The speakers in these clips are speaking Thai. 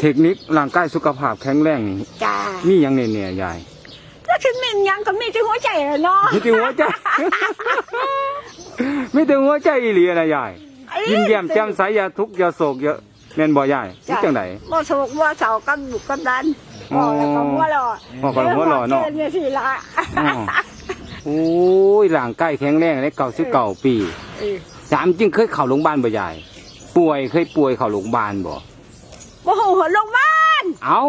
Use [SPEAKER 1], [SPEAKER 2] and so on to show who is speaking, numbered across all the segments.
[SPEAKER 1] เทคนิคร่างกายสุขภาพแข็งแรงนี่
[SPEAKER 2] จ้า
[SPEAKER 1] มีหยังแน่ๆยาย
[SPEAKER 2] แล้วฉันมีหยังก็มีที่หัวใจอะเนาะ
[SPEAKER 1] มีแต่หัวใจ มีแต่หัวใจอีหลีนะยายยิ้มแย้มแจ่มใสอย่าทุกข์อย่าโศกอย่าแม่นบ่ยายนี่จังได
[SPEAKER 2] บ่โศกบ่เศร้ากันบุกกันดัน
[SPEAKER 1] อ๋อ
[SPEAKER 2] บ่แล้วก็หัวเรอ
[SPEAKER 1] บ่ก็หัวเราะเนาะ
[SPEAKER 2] เเนี่ยสิละ
[SPEAKER 1] อ๋อโอ้ยร่างกายแข็งแรงได้99ปี
[SPEAKER 2] เออ
[SPEAKER 1] ถามจริงเคยเข้าโรงพยาบาลบ่ยาย ป่วยเคยป่วยเข้าโรงพยาบาลบ่
[SPEAKER 2] บ่ฮู้หัวลงบ้าน
[SPEAKER 1] เอ้า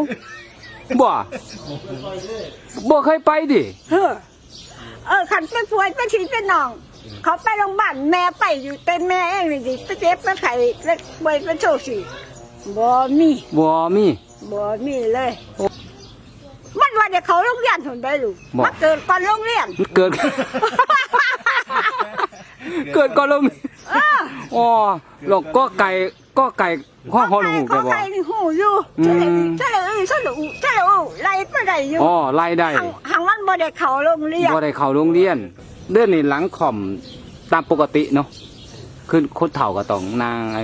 [SPEAKER 1] บ่บ่เคยไปดิ
[SPEAKER 2] เฮ้อเออคันเป็นป่วยเป็นชีเป็นน้อง เขาไปโรงพยาบาลแม่ไปอยู่แต่แม่เองนี่สิไปเจ็บไปไข้แล้วป่วยเป็นโรคสิบ่มี
[SPEAKER 1] บ่มี
[SPEAKER 2] บ่มีเลย มันว่าเดี๋ยวเขาโรงเรียนทนได้ลูก
[SPEAKER 1] บ่
[SPEAKER 2] มันเกิดก่อนโรงเรียน
[SPEAKER 1] มันเกิด เกิดก่อนลง
[SPEAKER 2] เออ
[SPEAKER 1] อ๋อหลอกก็ไก่ก็ไก่ข้อหอหู
[SPEAKER 2] เขา
[SPEAKER 1] แกบ่
[SPEAKER 2] ใครนี่หูอยู่
[SPEAKER 1] อืม
[SPEAKER 2] เฉลยเฉลยเฉลยไล่ไปได้อยู่
[SPEAKER 1] อ๋อไล่ได้
[SPEAKER 2] หังหังมันบ่ได้เขาโรงเรียน
[SPEAKER 1] บ่ได้เข้าโรงเรียน เดือนนี้หลังข่อมตามปกติเนาะคือคนเฒ่าก็ต้องนางไอ้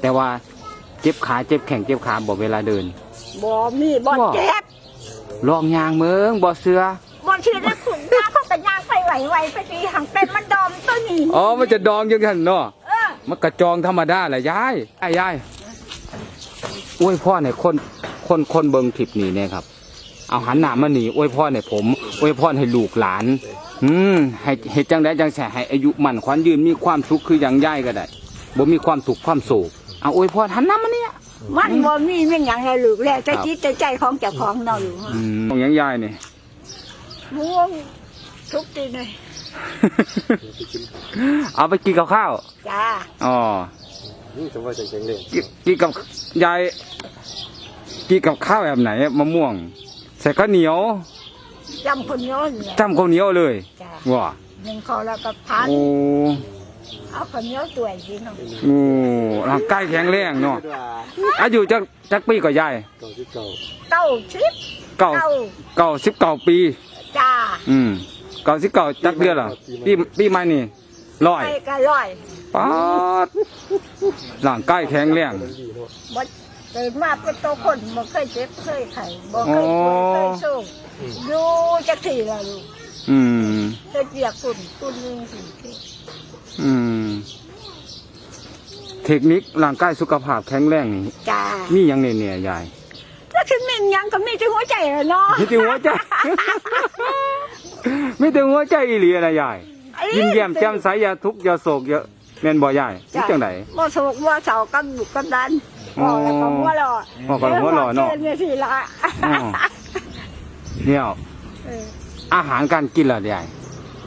[SPEAKER 1] แต่ว่าเจ็บขาเจ็บแข้งเจ็บขาบ่เวลาเดิน
[SPEAKER 2] บ่มีบ่
[SPEAKER 1] บ่
[SPEAKER 2] เจ็บ
[SPEAKER 1] ลองยางเมืองบ่เสือ
[SPEAKER 2] บ่ชื่อได้ขุนตาเขาก็ย่างไปไหวๆไปทีหังเป็นมันดอมตัวนี้
[SPEAKER 1] อ๋อมันจะดองจังซั่นเนาะ
[SPEAKER 2] เออ
[SPEAKER 1] มันกระจองธรรมดาแหละยายไอ้ยายอวยพ่อเนี่ยคนคนคนเบิงคลิปนี้เนี่ยครับ เอาหันหน้ามาหนีอวยพ่อเนี่ยผมอวยพ่อให้ลูกหลาน อืมให้เฮ็ดจังไดจังแสให้อายุมั่นขวัญยืนมีความสุขคืออย่างยายก็ได้บ่มีความสุขความโศกเอาอวยพ่อหันหน้ามาเนี่ย
[SPEAKER 2] มันบ่มีแม่นหยังให้ลูกแล้วแต่
[SPEAKER 1] ครับ
[SPEAKER 2] จิตแต่ใจของเจ้าของเนาะลูก
[SPEAKER 1] อืมของอย่างยายเนี่ย
[SPEAKER 2] ม่วงทุกทีเลย
[SPEAKER 1] เอาไปกินกับข้าว
[SPEAKER 2] จ้า
[SPEAKER 1] อ๋อ
[SPEAKER 3] นี่จะว่าจะเจ๋งเลย
[SPEAKER 1] กินกินกับยายกินกับข้าวแบบไหนมะม่วง ใส่ข้าวเหนียว
[SPEAKER 2] จำคนโยนเนี่ย
[SPEAKER 1] จ้ำข้าวเหนียวเลย
[SPEAKER 2] จ้า
[SPEAKER 1] ว้า
[SPEAKER 2] หนึ่งเขาแล้วก็พัน
[SPEAKER 1] โอ้
[SPEAKER 2] เอาคนโยนตัวจริงเนาะ
[SPEAKER 1] โอ้ร่างกายแข็งแรงเนาะอายุจักจักปีกว่ายาย
[SPEAKER 3] เก่าที่เก่า
[SPEAKER 2] เก้าชิป
[SPEAKER 1] เก้า
[SPEAKER 2] เก้า
[SPEAKER 1] เก้าสิบเก้าปี
[SPEAKER 2] จ้า
[SPEAKER 1] อืม เก้าสิบเก้าจักเดือนเหรอปีปีใหม่นี่ร้อย
[SPEAKER 2] ไปก็ร้อย
[SPEAKER 1] ป๊าดร่างกายแข็งแรง
[SPEAKER 3] ดีเนาะ
[SPEAKER 2] บ่เกิดมาเป็นตัวคนบ่เคยเจ็บเคยไข้บ่เคยป่วยเคยโศกอยู่จักทีละลูก
[SPEAKER 1] อืม
[SPEAKER 2] เฮ็ดเวียกคุณคุณนึงสิ
[SPEAKER 1] อืมเทคนิคร่างกายสุขภาพแข็งแรงนี่
[SPEAKER 2] จ้า
[SPEAKER 1] มีหยังแน่ๆยาย
[SPEAKER 2] แล้วฉันมีหยังก็มีที่หัวใจอะเนาะ
[SPEAKER 1] มีแต่หัวใจ มีแต่หัวใจอีหลีนะยายยิ้มแย้มแจ่มใสอย่าทุกข์อย่าโศกอย่าแม่นบ่ยายนี่จังได
[SPEAKER 2] บ่โศกบ่เศร้ากันบุกกันดัน
[SPEAKER 1] อ๋อ
[SPEAKER 2] บ่แล้วก็หัวเราะ
[SPEAKER 1] บ่ก็หัวเราะเนาะ
[SPEAKER 2] เนี่ยสิละ
[SPEAKER 1] อ๋อเนี่ย
[SPEAKER 2] เออ
[SPEAKER 1] อาหารการกินล่ะยาย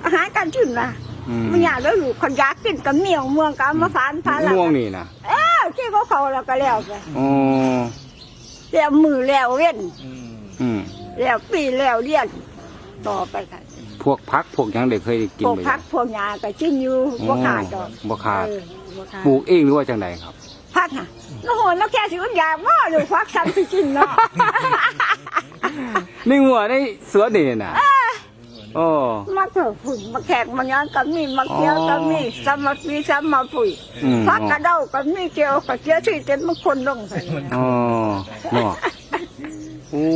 [SPEAKER 2] อาหารการกินนะ
[SPEAKER 1] อืม
[SPEAKER 2] มันอยากแล้วลูกคนอยากกินกับเมี่ยงเมืองกับมาฟานพาละ
[SPEAKER 1] ม่วงนี่นะ
[SPEAKER 2] เออที่เขาเขาแล้วก็แล้วไป
[SPEAKER 1] อ๋อ
[SPEAKER 2] แล้วมือแล้วเว้น
[SPEAKER 1] อืม
[SPEAKER 2] แล้วปีแล้วเรียน ต่อไปค่ะ
[SPEAKER 1] พวกพักพวกหยังได้เคยได้กิน
[SPEAKER 2] พวก
[SPEAKER 1] บ่
[SPEAKER 2] พั
[SPEAKER 1] ยากย
[SPEAKER 2] พวกหญ้าก็กินอยู่บ่ขาดดอก
[SPEAKER 1] บ่ขาด
[SPEAKER 2] เออบ่ขาด
[SPEAKER 1] ปลูกเองหรือว่าจังไดครับ
[SPEAKER 2] พักน่ะโอ้โหนกแค่สิมันอยากบ่ลูกพักฉันไปกินเนาะ
[SPEAKER 1] ในหัวในสวนนี่น่ะโอ้
[SPEAKER 2] มาเถอะผุ่นมาแขกมาย้อนกับมีมาเกี่ยวกับมีสามัคคีสามาปุ๋ย
[SPEAKER 1] อืม
[SPEAKER 2] พักกระเด้ากับมีเกี่ยวกับเกี่ยวที่เต็มมันคนลงใส่
[SPEAKER 1] อ๋อเนาะ โอ้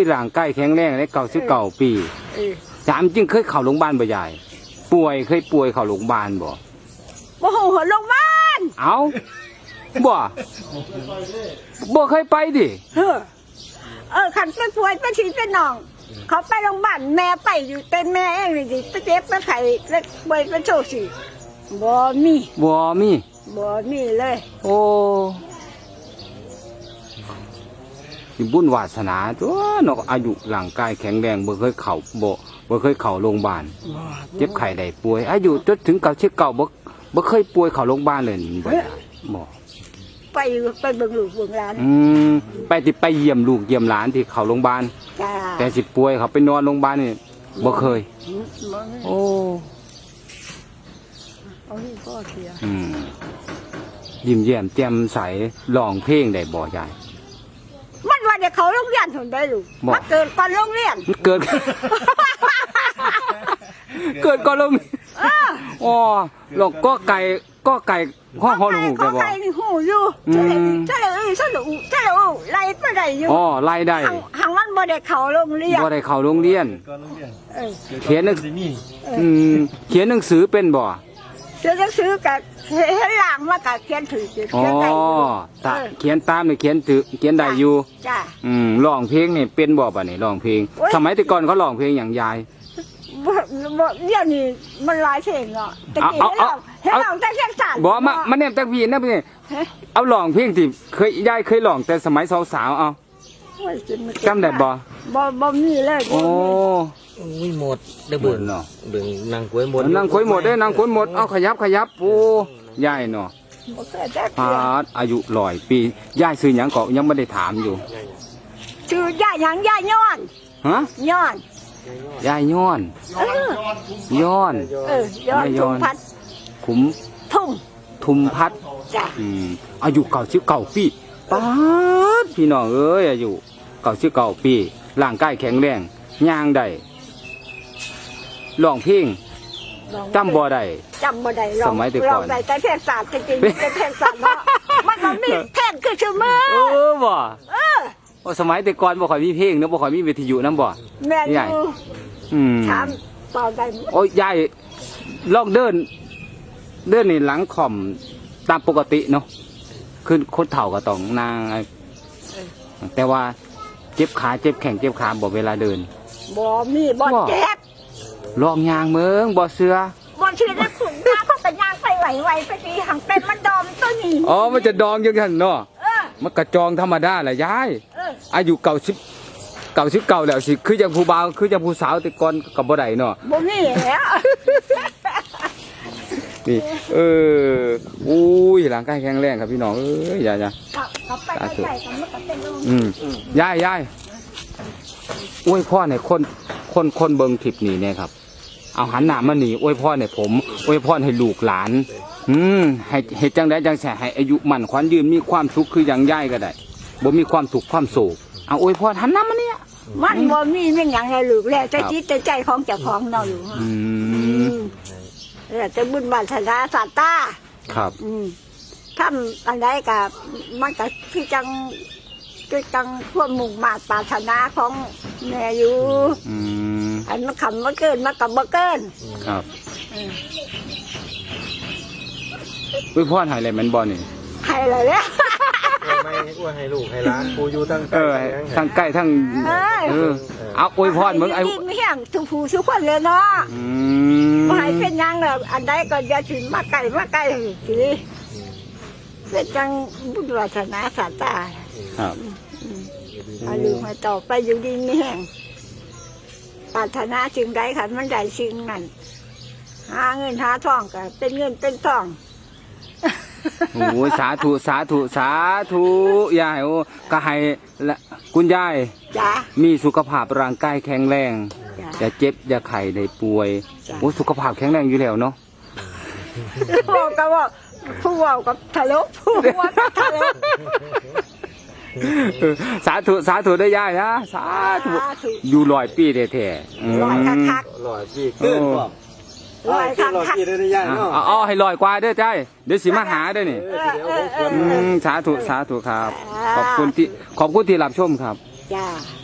[SPEAKER 1] ยร่างกายแข็งแรงได้99ปี
[SPEAKER 2] เออ
[SPEAKER 1] ถามจริงเคยเข้าโรงพยาบาลบ่ยาย ป่วยเคยป่วยเข้าโรงพยาบาลบ่
[SPEAKER 2] บ่ฮู้หัวลงบ้าน
[SPEAKER 1] เอ้าบ่บ่เคยไปดิ
[SPEAKER 2] เฮ้อเออคันเป็นป่วยเป็นชีเป็นน้อง เขาไปโรงพยาบาลแม่ไปอยู่แต่แม่เองนี่สิไปเจ็บไปไข้แล้วป่วยเป็นโรคสิบ่มี
[SPEAKER 1] บ่มี
[SPEAKER 2] บ่มีเลย
[SPEAKER 1] โอ้สิ บุญวาสนาตัวเนาะอายุร่างกายแข็งแรงบ่เคยเข้าบ่บ่เคยเข้าโรงพยาบาลเจ็บไข้ได้ป่วย อายุจนถึงเก่าเช็ดเก่าบ่บ่เคยป่วยเข้าโรงพยาบาลเลยนี่บ่ได้บ่
[SPEAKER 2] ไปไปเบิ่งลูกเบิ่งหลาน
[SPEAKER 1] อืมไปที่ไปเยี่ยมลูกเยี่ยมหลานที่เข้าโรงพยาบาล
[SPEAKER 2] จ้า
[SPEAKER 1] แต่สิป่วยเขาไปนอนโรงพยาบาลนี่บ่เคย
[SPEAKER 2] บ่มี
[SPEAKER 1] โอ้
[SPEAKER 2] เอานี่ก็เสีย
[SPEAKER 1] อืมยิ้มแย้มแจ่มใสร้องเพลงได้บ่ยาย
[SPEAKER 2] มันว่าเดี๋ยวเขาโรงเรียนทนได้ลูก
[SPEAKER 1] บอก
[SPEAKER 2] มันเกิดก่อนโรงเรียน
[SPEAKER 1] มันเกิด เกิดก่อนลง
[SPEAKER 2] เออ
[SPEAKER 1] อ๋อหลอกก็ไก่ก็ไก่ข้อหอหูแก
[SPEAKER 2] เขา
[SPEAKER 1] บ่
[SPEAKER 2] ใครนี่หูอยู่
[SPEAKER 1] อื
[SPEAKER 2] เฉลย
[SPEAKER 1] ม
[SPEAKER 2] เฉลยเฉลยเฉลยไล่ไปได้อยู่
[SPEAKER 1] อ๋อไล่ได้
[SPEAKER 2] หังหังมันบ่ได้เข้าโรงเรียน
[SPEAKER 1] บ่ได้เข้าโรงเรียน
[SPEAKER 3] ก่อนโรงเรียน
[SPEAKER 2] เออ
[SPEAKER 1] เขียนหนัง
[SPEAKER 3] สิมี
[SPEAKER 1] อืมเขียนหนังสือเป็นบ่
[SPEAKER 2] เดี๋ยวจะซื้อกับเห็นหลังมากับเขียนถือเขียน
[SPEAKER 1] อ๋อ
[SPEAKER 2] ได้อยู่
[SPEAKER 1] ตา
[SPEAKER 2] เออ
[SPEAKER 1] เขียนตามนี่เขียนถือเขียนได้อยู่
[SPEAKER 2] จ้า
[SPEAKER 1] อืมร้องเพลงนี่เป็นบ่ป่ะนี่ร้องเพลง
[SPEAKER 2] โอ๊ย
[SPEAKER 1] สมัยแต่ก่อนเขาร้องเพลงอย่างยาย
[SPEAKER 2] บ่บ่เดี๋ยวนี้มันหลายเพลงเนาะแต่กี้
[SPEAKER 1] เอา
[SPEAKER 2] เห็น
[SPEAKER 1] เอา
[SPEAKER 2] เราเห็น
[SPEAKER 1] เอา
[SPEAKER 2] เราแต่เสียงสั่น
[SPEAKER 1] บ่มามาแนมจักพี่นะพี่
[SPEAKER 2] เฮ้ย
[SPEAKER 1] เอาร้องเพลงที่เคยยายเคยร้องแต่สมัยสาวๆเอา
[SPEAKER 2] โอ้ยจนมัน
[SPEAKER 1] จำได้บ่
[SPEAKER 2] บ่บ่มีเลย
[SPEAKER 1] โอ้
[SPEAKER 4] อุ้ยหมดเด้อเบิ่ง
[SPEAKER 1] เนาะ
[SPEAKER 4] เบิ่งนางกล้วยหมด
[SPEAKER 1] นางคุยหมดเด้อนางคุยหมดเอาขยับขยับโอ้ยายเนาะ
[SPEAKER 2] บ่เคยได้
[SPEAKER 1] พาดอายุร้อยปียายซื้อหยังก็ยังไม่ได้ถามอยู่
[SPEAKER 2] ชื่อย่าหยังย่าย้อน
[SPEAKER 1] ฮะ
[SPEAKER 2] ย้อน
[SPEAKER 1] ยายย้อน
[SPEAKER 2] เออ
[SPEAKER 1] ย้อน
[SPEAKER 2] เออย้อน
[SPEAKER 1] ไม่ย้
[SPEAKER 2] ทุ
[SPEAKER 1] อน
[SPEAKER 2] มพัด
[SPEAKER 1] ขุม
[SPEAKER 2] ทุ่ม
[SPEAKER 1] ทุมพัด
[SPEAKER 2] จ้ะ
[SPEAKER 1] อืมอายุเก่าสิบเก่าปีป๊าดพี่น้องเอ้ยอายุ เก่าสิบเก่าปีร่างกายแข็งแรงย่างได้ร้องเพลง
[SPEAKER 2] ลอง
[SPEAKER 1] จำบ่ได้
[SPEAKER 2] จำบ่ได้ลอง
[SPEAKER 1] สมัยแต่ก่อน
[SPEAKER 2] ลองได้แต่เทศศาสตร์จริงๆแต่เทศศาสตร์เนาะมันบ่มีแท่งคือชื่อมือ
[SPEAKER 1] เออบ่
[SPEAKER 2] เออ
[SPEAKER 1] โอ้สมัยแต่ก่อนบ่ค่อยมีเพลงเนอะบ่ค่อยมีวิทยุนํบ่
[SPEAKER 2] แม่น
[SPEAKER 1] ใหญ่
[SPEAKER 2] อยู่
[SPEAKER 1] อืม
[SPEAKER 2] ถามเปล่าได้
[SPEAKER 1] โอ้ยยายลองเดิน เดินนี่หลังข่อมตามปกติเนาะคือคนเฒ่าก็ต้องนางไอ้แต่ว่า เจ็บขาเจ็บแข้งเจ็บขาบ่เวลาเดิน
[SPEAKER 2] บ่มีบ่
[SPEAKER 1] บ่
[SPEAKER 2] เจ็บ
[SPEAKER 1] ลองยางเมืองบ่เสือ
[SPEAKER 2] บ่ชื่อได้ขุนยาเขาก็ย่างไปไหวๆไปทีหังเป็นมันดอมตัวนี้
[SPEAKER 1] อ๋อมันจะดองจังซั่นเนาะ
[SPEAKER 2] เออ
[SPEAKER 1] มันกระจองธรรมดาแหละยาย
[SPEAKER 2] เออ
[SPEAKER 1] อายุเก่าสิบเก่าสิบเก่าแล้วสิ คือจังผู้บ่าวคือจังผู้สาวแต่ก่อนก็บ่ได้เนาะ
[SPEAKER 2] บ่มีแล้ว
[SPEAKER 1] นี่ เออ อุ้ยร่างกายแข็งแรงครับพี่น้อง เอ้ยอย่าอย่า
[SPEAKER 2] เขาเขาไปใกล้ๆกันมันก็เป็นลม
[SPEAKER 1] อืมยายยายอวยพ่อเนี่ยคนคนคนเบิงคลิปนี้เนี่ยครับ เอาหันหน้ามาหนีอวยพ่อเนี่ยผมอวยพ่อให้ลูกหลาน อืมให้เฮ็ดจังไดจังแสให้อายุมั่นขวัญยืนมีความสุขคืออย่างยายก็ได้บ่มีความสุขความโศกเอาอวยพ่อหันหน้ามาเนี่ย
[SPEAKER 2] มันบ่มีแม่งหยังให้ลูกแล้วแต่
[SPEAKER 1] ครับ
[SPEAKER 2] จิตแต่ใจของเจ้าของเนาะอยู่ จะ
[SPEAKER 1] อื
[SPEAKER 2] อื
[SPEAKER 1] ม
[SPEAKER 2] มแล้วแต่บุญบาสนาสัตตา
[SPEAKER 1] ครับ
[SPEAKER 2] อืมทำอะไรกับมันก็คือจังคือจังพวกมุ่งมาทปรารถนาของแม่อยู่
[SPEAKER 1] อืม
[SPEAKER 2] อันมันคำมันเกินมากับบ่เกิน
[SPEAKER 1] ครับ
[SPEAKER 2] อืม
[SPEAKER 1] วิพ่อหายอะไรแมันบ่นี่
[SPEAKER 2] ให้เลยเนี่ย
[SPEAKER 3] ไม่อ้วนให้ลูกให้หล้านปูอยู่ตั้ง
[SPEAKER 1] เออทั้งใกล้ทั้ง
[SPEAKER 2] เอ้ย
[SPEAKER 1] เออเอาอวยพรมึงไอ้
[SPEAKER 2] ให้ไม่แห้งทุกผู้ทุกคนเลยเนาะ
[SPEAKER 1] อื
[SPEAKER 2] บ่ให้เป็นหยังแล้วอันใดก็อย่าถึงมาไกลมาไกลสิเป็นจังบุญวาสนาสัตตา
[SPEAKER 1] ครับ
[SPEAKER 2] เอาลูกมาต่อไปอยู่ดีไม่แห้งปรารถนาสิ่งใดขันมันได้สิ่งนั้นหาเงินหาทองก็เป็นเงินเป็นทอง
[SPEAKER 1] โอ้ยสาธุสาธุสาธุยายโอ้ก็ให้ละคุณยาย
[SPEAKER 2] จ้า
[SPEAKER 1] มีสุขภาพร่างกายแข็งแรง
[SPEAKER 2] จ้า
[SPEAKER 1] อย่าเจ็บอย่าไข้ได้ป่วย
[SPEAKER 2] จ้ะ
[SPEAKER 1] โอ้สุขภาพแข็งแรงอยู่แล้วเนาะ
[SPEAKER 2] บอกก็ว่าผู้เว่ากับทะลุผู้เว่ากับทะลุ
[SPEAKER 1] เออสาธุสาธุได้อยายนะสาธุ
[SPEAKER 2] สาธุ
[SPEAKER 1] อยู่ลอยปีแท้ๆอืม
[SPEAKER 2] ลอยคัก
[SPEAKER 3] หล่อพี่ขึ้นบ่
[SPEAKER 2] ลอยคัก
[SPEAKER 3] หล่อ
[SPEAKER 2] คัก
[SPEAKER 3] พี่ได้ได้ย่าง
[SPEAKER 1] อะ
[SPEAKER 3] เนาะ
[SPEAKER 1] เอาเอาให้ลอยกว่าเด้อจ้ายเดี๋ยวสิมาหาเด้อนี่
[SPEAKER 3] เออเดี๋ยวผมควร
[SPEAKER 1] อืมสาธุสาธุครับ ขอบคุณที่ขอบคุณที่รับชมครับ
[SPEAKER 2] จ้า
[SPEAKER 1] อืม